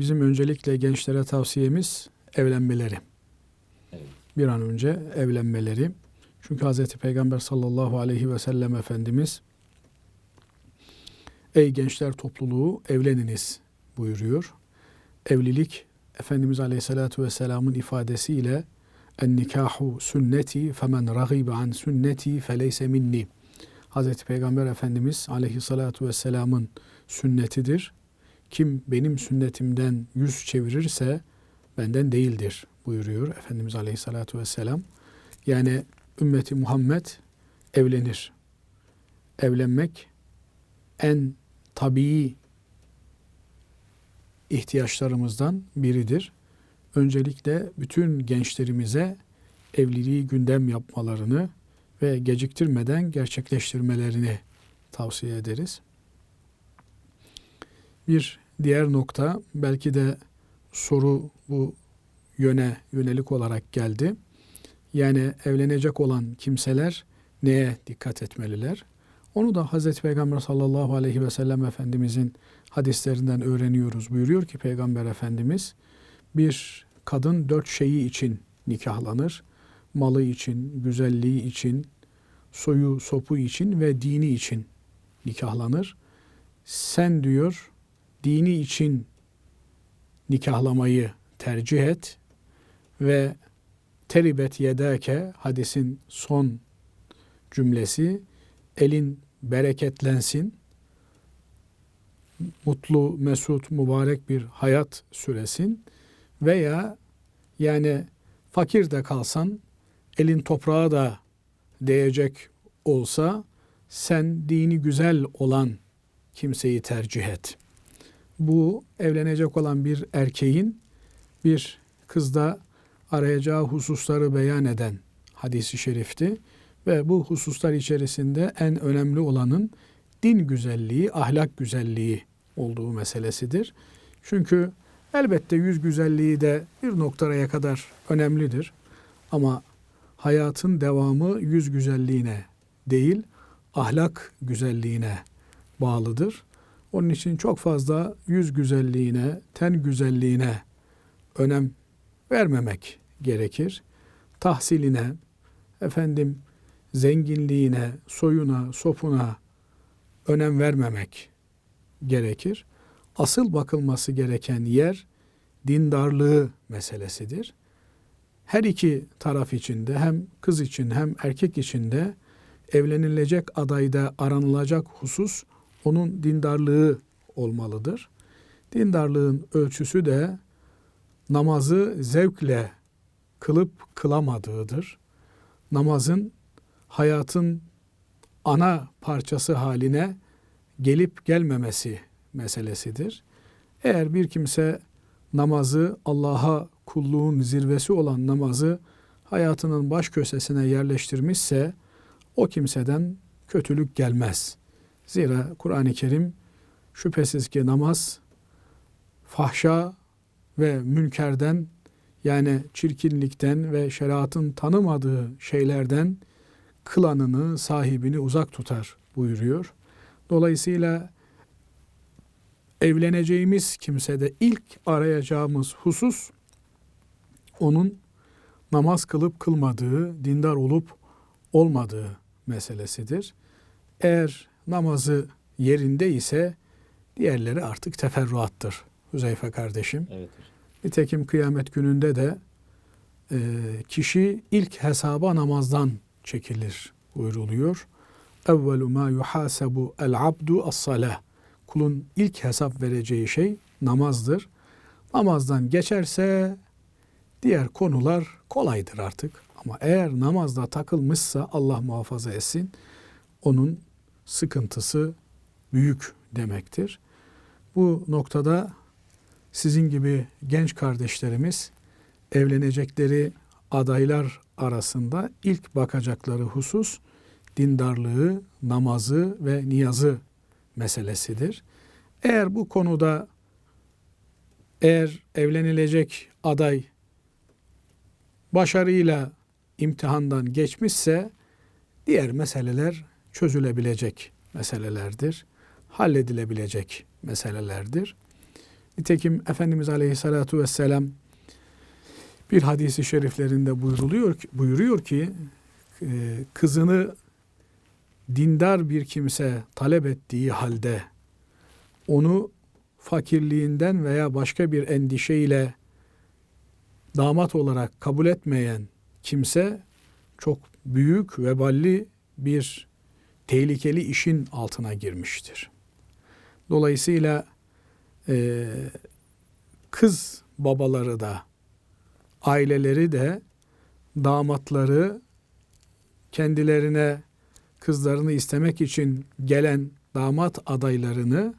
bizim öncelikle gençlere tavsiyemiz evlenmeleri. Evet. Bir an önce evlenmeleri. Çünkü Hz. Peygamber sallallahu aleyhi ve sellem Efendimiz Ey gençler topluluğu evleniniz buyuruyor. Evlilik Efendimiz Aleyhisselatü Vesselam'ın ifadesiyle en nikahu sünneti femen ragibe an sünneti feleyse minni. Hazreti Peygamber Efendimiz Aleyhisselatü Vesselam'ın sünnetidir. Kim benim sünnetimden yüz çevirirse benden değildir buyuruyor Efendimiz Aleyhisselatü Vesselam. Yani ümmeti Muhammed evlenir. Evlenmek en tabii ihtiyaçlarımızdan biridir. Öncelikle bütün gençlerimize evliliği gündem yapmalarını ve geciktirmeden gerçekleştirmelerini tavsiye ederiz. Bir diğer nokta belki de soru bu yöne yönelik olarak geldi. Yani evlenecek olan kimseler neye dikkat etmeliler? Onu da Hazreti Peygamber sallallahu aleyhi ve sellem Efendimizin hadislerinden öğreniyoruz. Buyuruyor ki Peygamber Efendimiz bir kadın dört şeyi için nikahlanır. Malı için, güzelliği için, soyu sopu için ve dini için nikahlanır. Sen diyor dini için nikahlamayı tercih et ve teribet yedake hadisin son cümlesi elin bereketlensin mutlu, mesut, mübarek bir hayat süresin veya yani fakir de kalsan elin toprağa da değecek olsa sen dini güzel olan kimseyi tercih et. Bu evlenecek olan bir erkeğin bir kızda arayacağı hususları beyan eden hadisi şerifti ve bu hususlar içerisinde en önemli olanın din güzelliği, ahlak güzelliği olduğu meselesidir. Çünkü elbette yüz güzelliği de bir noktaya kadar önemlidir. Ama hayatın devamı yüz güzelliğine değil, ahlak güzelliğine bağlıdır. Onun için çok fazla yüz güzelliğine, ten güzelliğine önem vermemek gerekir. Tahsiline, efendim zenginliğine, soyuna, sopuna önem vermemek gerekir. Asıl bakılması gereken yer dindarlığı meselesidir. Her iki taraf içinde hem kız için hem erkek için de evlenilecek adayda aranılacak husus onun dindarlığı olmalıdır. Dindarlığın ölçüsü de namazı zevkle kılıp kılamadığıdır. Namazın hayatın ana parçası haline gelip gelmemesi meselesidir. Eğer bir kimse namazı Allah'a kulluğun zirvesi olan namazı hayatının baş köşesine yerleştirmişse o kimseden kötülük gelmez. Zira Kur'an-ı Kerim şüphesiz ki namaz fahşa ve münkerden yani çirkinlikten ve şeriatın tanımadığı şeylerden kılanını, sahibini uzak tutar buyuruyor. Dolayısıyla evleneceğimiz kimsede ilk arayacağımız husus onun namaz kılıp kılmadığı, dindar olup olmadığı meselesidir. Eğer namazı yerinde ise diğerleri artık teferruattır Hüzeyfe kardeşim. Evet. Nitekim kıyamet gününde de e, kişi ilk hesaba namazdan çekilir buyruluyor. Evvelu ma yuhasebu el abdu as-salah. Kulun ilk hesap vereceği şey namazdır. Namazdan geçerse diğer konular kolaydır artık. Ama eğer namazda takılmışsa Allah muhafaza etsin onun sıkıntısı büyük demektir. Bu noktada sizin gibi genç kardeşlerimiz evlenecekleri adaylar arasında ilk bakacakları husus dindarlığı, namazı ve niyazı meselesidir. Eğer bu konuda eğer evlenilecek aday başarıyla imtihandan geçmişse diğer meseleler çözülebilecek meselelerdir. Halledilebilecek meselelerdir. Nitekim Efendimiz Aleyhisselatü Vesselam bir hadisi şeriflerinde buyuruluyor ki, buyuruyor ki e, kızını dindar bir kimse talep ettiği halde onu fakirliğinden veya başka bir endişeyle damat olarak kabul etmeyen kimse çok büyük veballi bir tehlikeli işin altına girmiştir. Dolayısıyla e, kız babaları da aileleri de damatları kendilerine kızlarını istemek için gelen damat adaylarını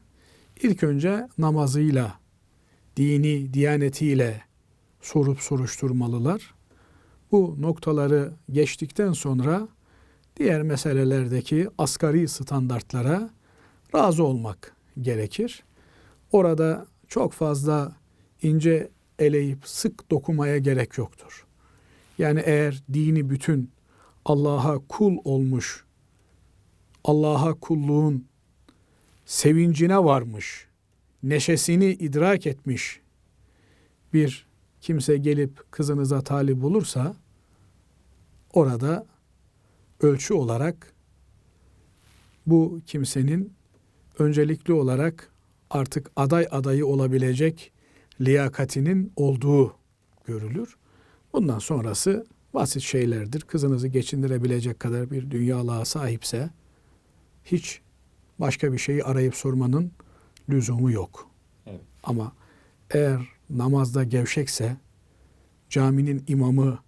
ilk önce namazıyla, dini, diyanetiyle sorup soruşturmalılar. Bu noktaları geçtikten sonra diğer meselelerdeki asgari standartlara razı olmak gerekir. Orada çok fazla ince eleyip sık dokumaya gerek yoktur. Yani eğer dini bütün Allah'a kul olmuş, Allah'a kulluğun sevincine varmış, neşesini idrak etmiş bir kimse gelip kızınıza talip olursa orada ölçü olarak bu kimsenin öncelikli olarak artık aday adayı olabilecek liyakatinin olduğu görülür. Bundan sonrası basit şeylerdir. Kızınızı geçindirebilecek kadar bir dünyalığa sahipse hiç başka bir şeyi arayıp sormanın lüzumu yok. Evet. Ama eğer namazda gevşekse caminin imamı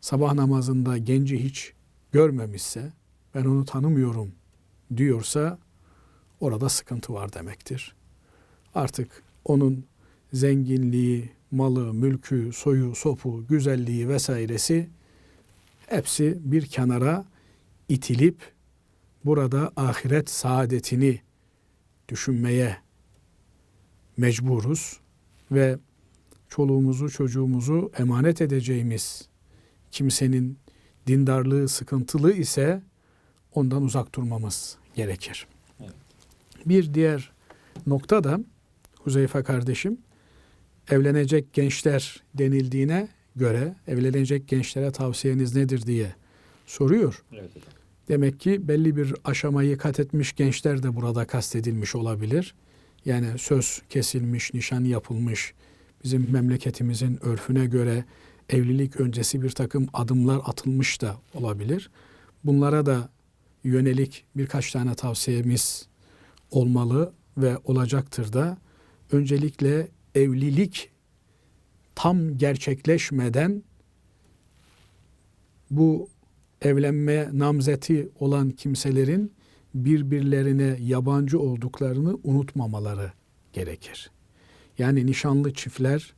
sabah namazında genci hiç görmemişse ben onu tanımıyorum diyorsa orada sıkıntı var demektir. Artık onun zenginliği, malı, mülkü, soyu, sopu, güzelliği vesairesi hepsi bir kenara itilip burada ahiret saadetini düşünmeye mecburuz ve çoluğumuzu çocuğumuzu emanet edeceğimiz kimsenin dindarlığı sıkıntılı ise ondan uzak durmamız gerekir. Evet. Bir diğer nokta da Huzeyfe kardeşim evlenecek gençler denildiğine göre evlenecek gençlere tavsiyeniz nedir diye soruyor. Evet. Demek ki belli bir aşamayı kat etmiş gençler de burada kastedilmiş olabilir. Yani söz kesilmiş, nişan yapılmış, bizim memleketimizin örfüne göre evlilik öncesi bir takım adımlar atılmış da olabilir. Bunlara da yönelik birkaç tane tavsiyemiz olmalı ve olacaktır da öncelikle evlilik tam gerçekleşmeden bu evlenme namzeti olan kimselerin birbirlerine yabancı olduklarını unutmamaları gerekir. Yani nişanlı çiftler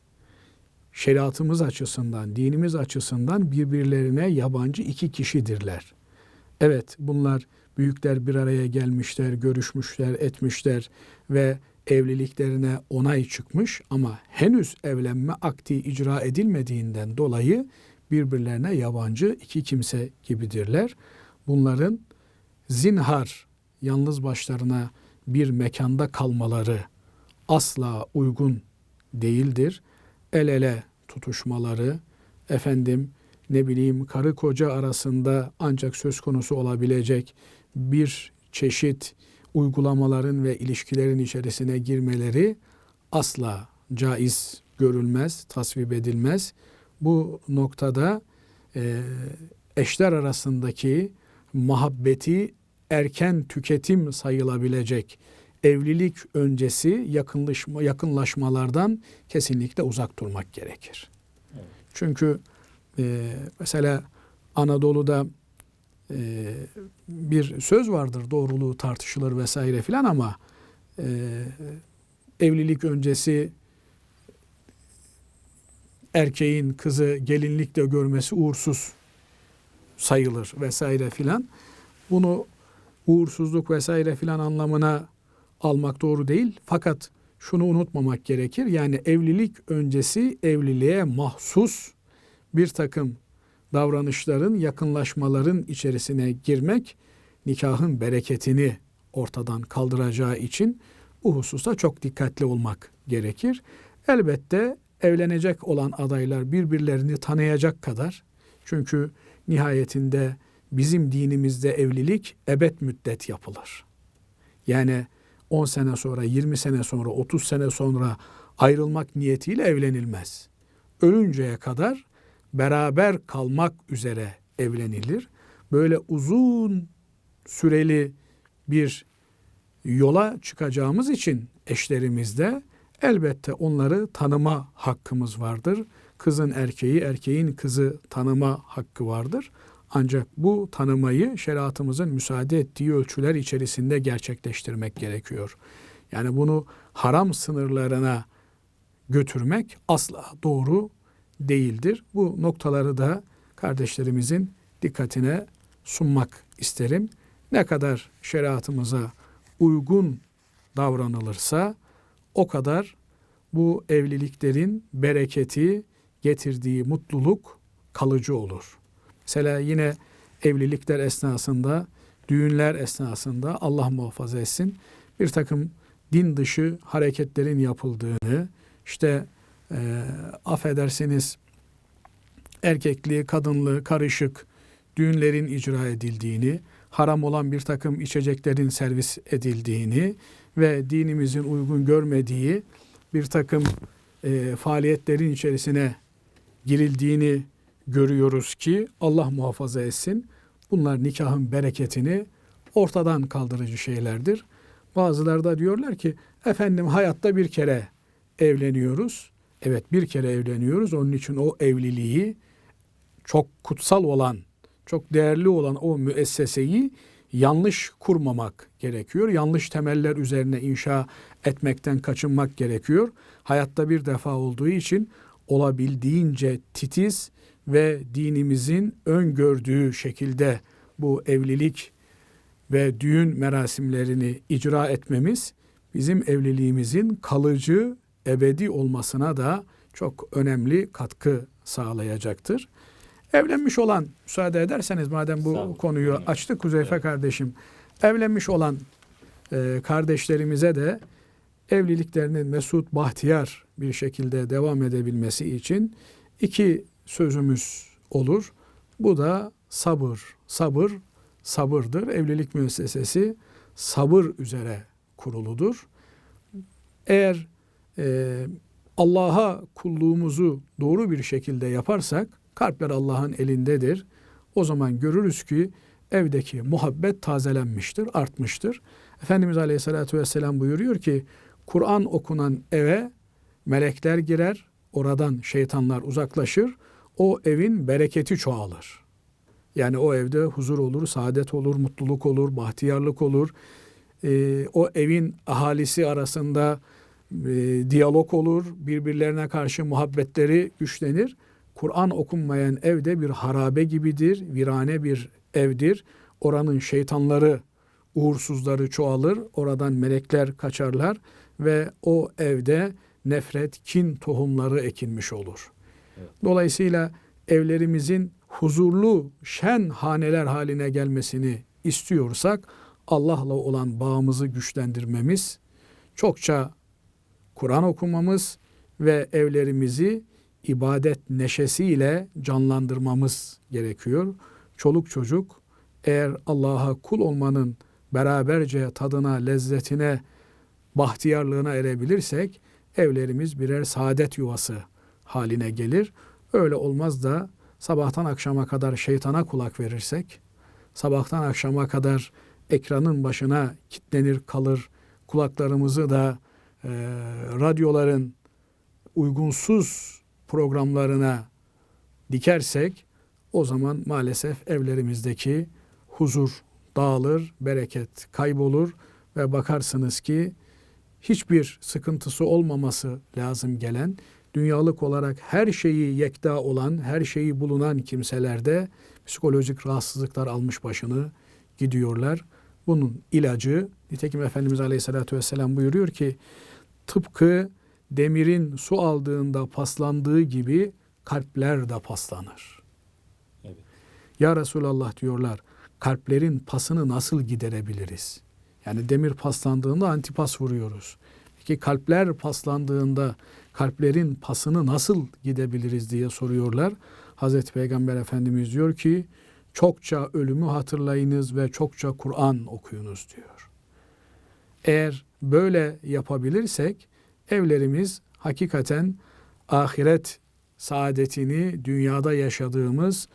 şeriatımız açısından, dinimiz açısından birbirlerine yabancı iki kişidirler. Evet bunlar büyükler bir araya gelmişler, görüşmüşler, etmişler ve evliliklerine onay çıkmış ama henüz evlenme akti icra edilmediğinden dolayı birbirlerine yabancı iki kimse gibidirler. Bunların zinhar yalnız başlarına bir mekanda kalmaları asla uygun değildir. El ele tutuşmaları, efendim ne bileyim karı koca arasında ancak söz konusu olabilecek bir çeşit uygulamaların ve ilişkilerin içerisine girmeleri asla caiz görülmez, tasvip edilmez. Bu noktada e, eşler arasındaki muhabbeti erken tüketim sayılabilecek evlilik öncesi yakınlaşma, yakınlaşmalardan kesinlikle uzak durmak gerekir. Evet. Çünkü e, mesela Anadolu'da e, bir söz vardır doğruluğu tartışılır vesaire filan ama e, evlilik öncesi erkeğin kızı gelinlikle görmesi uğursuz sayılır vesaire filan. Bunu uğursuzluk vesaire filan anlamına almak doğru değil. Fakat şunu unutmamak gerekir. Yani evlilik öncesi evliliğe mahsus bir takım davranışların, yakınlaşmaların içerisine girmek nikahın bereketini ortadan kaldıracağı için bu hususta çok dikkatli olmak gerekir. Elbette evlenecek olan adaylar birbirlerini tanıyacak kadar çünkü nihayetinde bizim dinimizde evlilik ebed müddet yapılır. Yani 10 sene sonra, 20 sene sonra, 30 sene sonra ayrılmak niyetiyle evlenilmez. Ölünceye kadar beraber kalmak üzere evlenilir. Böyle uzun süreli bir yola çıkacağımız için eşlerimizde elbette onları tanıma hakkımız vardır. Kızın erkeği, erkeğin kızı tanıma hakkı vardır. Ancak bu tanımayı şeriatımızın müsaade ettiği ölçüler içerisinde gerçekleştirmek gerekiyor. Yani bunu haram sınırlarına götürmek asla doğru değildir. Bu noktaları da kardeşlerimizin dikkatine sunmak isterim. Ne kadar şeriatımıza uygun davranılırsa o kadar bu evliliklerin bereketi, getirdiği mutluluk kalıcı olur. Mesela yine evlilikler esnasında, düğünler esnasında Allah muhafaza etsin bir takım din dışı hareketlerin yapıldığını, işte e, affedersiniz erkekli, kadınlı, karışık düğünlerin icra edildiğini, haram olan bir takım içeceklerin servis edildiğini ve dinimizin uygun görmediği bir takım e, faaliyetlerin içerisine girildiğini görüyoruz ki Allah muhafaza etsin. Bunlar nikahın bereketini ortadan kaldırıcı şeylerdir. Bazıları da diyorlar ki efendim hayatta bir kere evleniyoruz. Evet bir kere evleniyoruz. Onun için o evliliği çok kutsal olan, çok değerli olan o müesseseyi yanlış kurmamak gerekiyor. Yanlış temeller üzerine inşa etmekten kaçınmak gerekiyor. Hayatta bir defa olduğu için olabildiğince titiz ve dinimizin öngördüğü şekilde bu evlilik ve düğün merasimlerini icra etmemiz bizim evliliğimizin kalıcı, ebedi olmasına da çok önemli katkı sağlayacaktır. Evlenmiş olan, müsaade ederseniz madem bu konuyu açtık Kuzeyfe evet. kardeşim, evlenmiş olan e, kardeşlerimize de evliliklerinin mesut bahtiyar bir şekilde devam edebilmesi için iki sözümüz olur. Bu da sabır, sabır, sabırdır. Evlilik müessesesi sabır üzere kuruludur. Eğer e, Allah'a kulluğumuzu doğru bir şekilde yaparsak kalpler Allah'ın elindedir. O zaman görürüz ki evdeki muhabbet tazelenmiştir, artmıştır. Efendimiz Aleyhisselatü Vesselam buyuruyor ki Kur'an okunan eve melekler girer, oradan şeytanlar uzaklaşır. O evin bereketi çoğalır. Yani o evde huzur olur, saadet olur, mutluluk olur, bahtiyarlık olur. Ee, o evin ahalisi arasında e, diyalog olur, birbirlerine karşı muhabbetleri güçlenir. Kur'an okunmayan evde bir harabe gibidir, virane bir evdir. Oranın şeytanları, uğursuzları çoğalır, oradan melekler kaçarlar ve o evde nefret, kin tohumları ekilmiş olur. Dolayısıyla evlerimizin huzurlu, şen haneler haline gelmesini istiyorsak Allah'la olan bağımızı güçlendirmemiz, çokça Kur'an okumamız ve evlerimizi ibadet neşesiyle canlandırmamız gerekiyor. Çoluk çocuk eğer Allah'a kul olmanın beraberce tadına, lezzetine, bahtiyarlığına erebilirsek evlerimiz birer saadet yuvası haline gelir. Öyle olmaz da sabahtan akşama kadar şeytana kulak verirsek, sabahtan akşama kadar ekranın başına kitlenir kalır, kulaklarımızı da e, radyoların uygunsuz programlarına dikersek o zaman maalesef evlerimizdeki huzur dağılır, bereket kaybolur ve bakarsınız ki hiçbir sıkıntısı olmaması lazım gelen, dünyalık olarak her şeyi yekta olan, her şeyi bulunan kimselerde psikolojik rahatsızlıklar almış başını gidiyorlar. Bunun ilacı, nitekim Efendimiz Aleyhisselatü Vesselam buyuruyor ki, tıpkı demirin su aldığında paslandığı gibi kalpler de paslanır. Evet. Ya Resulallah diyorlar, kalplerin pasını nasıl giderebiliriz? Yani demir paslandığında antipas vuruyoruz. Peki kalpler paslandığında kalplerin pasını nasıl gidebiliriz diye soruyorlar. Hazreti Peygamber Efendimiz diyor ki çokça ölümü hatırlayınız ve çokça Kur'an okuyunuz diyor. Eğer böyle yapabilirsek evlerimiz hakikaten ahiret saadetini dünyada yaşadığımız,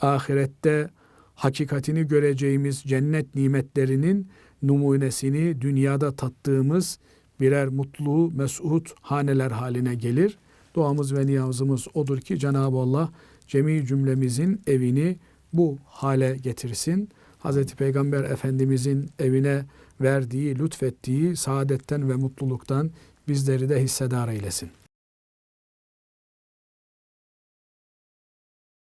ahirette hakikatini göreceğimiz cennet nimetlerinin numunesini dünyada tattığımız birer mutlu, mesut haneler haline gelir. Duamız ve niyazımız odur ki Cenab-ı Allah cemi cümlemizin evini bu hale getirsin. Hz. Peygamber Efendimizin evine verdiği, lütfettiği saadetten ve mutluluktan bizleri de hissedar eylesin.